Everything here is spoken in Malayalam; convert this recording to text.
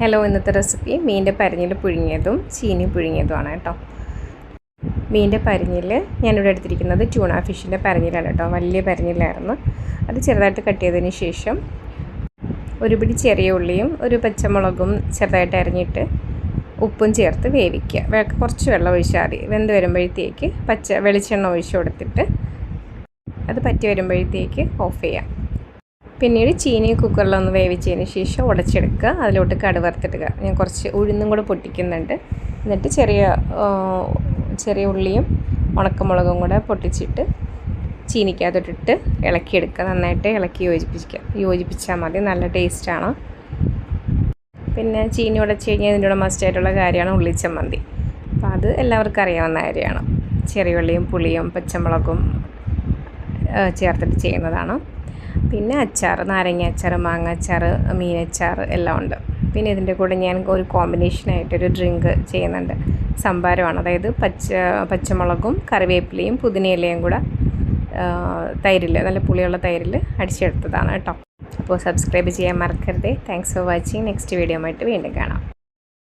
ഹലോ ഇന്നത്തെ റെസിപ്പി മീന്റെ പരിഞ്ഞിൽ പുഴുങ്ങിയതും ചീനി പുഴുങ്ങിയതുമാണ് കേട്ടോ. മീന്റെ പരിഞ്ഞിൽ ഞാനിവിടെ എടുത്തിരിക്കുന്നത് ട്യൂണ ഫിഷിന്റെ പരിഞ്ഞിലാണ് കേട്ടോ. വലിയ പരിഞ്ഞിലായിരുന്നു. അത് ചെറുതായിട്ട് കട്ട് ചെയ്തതിന് ശേഷം ഒരു പിടി ചെറിയ ഉള്ളിയും ഒരു പച്ചമുളകും ചെറുതായിട്ട് അരിഞ്ഞിട്ട് ഉപ്പും ചേർത്ത് വേവിക്കുക. കുറച്ച് വെള്ളം ഒഴിച്ചാൽ മതി. വെന്ത് വരുമ്പോഴത്തേക്ക് പച്ച വെളിച്ചെണ്ണ ഒഴിച്ച് കൊടുത്തിട്ട് അത് പറ്റി വരുമ്പോഴത്തേക്ക് ഓഫ് ചെയ്യാം. പിന്നീട് ചീനി കുക്കറിലൊന്ന് വേവിച്ചതിന് ശേഷം ഉടച്ചെടുക്കുക. അതിലോട്ട് കടുവറുത്തിടുക ഞാൻ കുറച്ച് ഉഴുന്നും കൂടെ പൊട്ടിക്കുന്നുണ്ട്. എന്നിട്ട് ചെറിയ ചെറിയ ഉള്ളിയും ഉണക്കമുളകും കൂടെ പൊട്ടിച്ചിട്ട് ചീനിക്കകത്തോട്ടിട്ട് ഇളക്കിയെടുക്കുക. നന്നായിട്ട് ഇളക്കി യോജിപ്പിക്കുക. യോജിപ്പിച്ചാൽ മതി. നല്ല ടേസ്റ്റാണ് പിന്നെ ചീനി ഉടച്ച് കഴിഞ്ഞാൽ ഇതിന്റെ കൂടെ മസ്റ്റായിട്ടുള്ള കാര്യമാണ് ഉള്ളിച്ചമ്മന്തി അപ്പോൾ അത് എല്ലാവർക്കും അറിയാവുന്ന കാര്യമാണ്. ചെറിയ ഉള്ളിയും പുളിയും പച്ചമുളകും ചേർത്തിട്ട് ചെയ്യുന്നതാണ്. പിന്നെ അച്ചാർ നാരങ്ങ അച്ചാർ മാങ്ങ അച്ചാർ മീനച്ചാർ എല്ലാം ഉണ്ട്. പിന്നെ ഇതിന്റെ കൂടെ ഞാൻ ഒരു കോമ്പിനേഷനായിട്ടൊരു ഡ്രിങ്ക് ചെയ്യുന്നുണ്ട്. സംഭാരമാണ്. അതായത് പച്ച പച്ചമുളകും കറിവേപ്പിലയും പുതിനയിലയും കൂടെ തൈരിൽ നല്ല പുളിയുള്ള തൈരിൽ അടിച്ചെടുത്തതാണ് കേട്ടോ. അപ്പോൾ സബ്സ്ക്രൈബ് ചെയ്യാൻ മറക്കരുത്. Thanks for watching next video ആയിട്ട് വീണ്ടും കാണാം.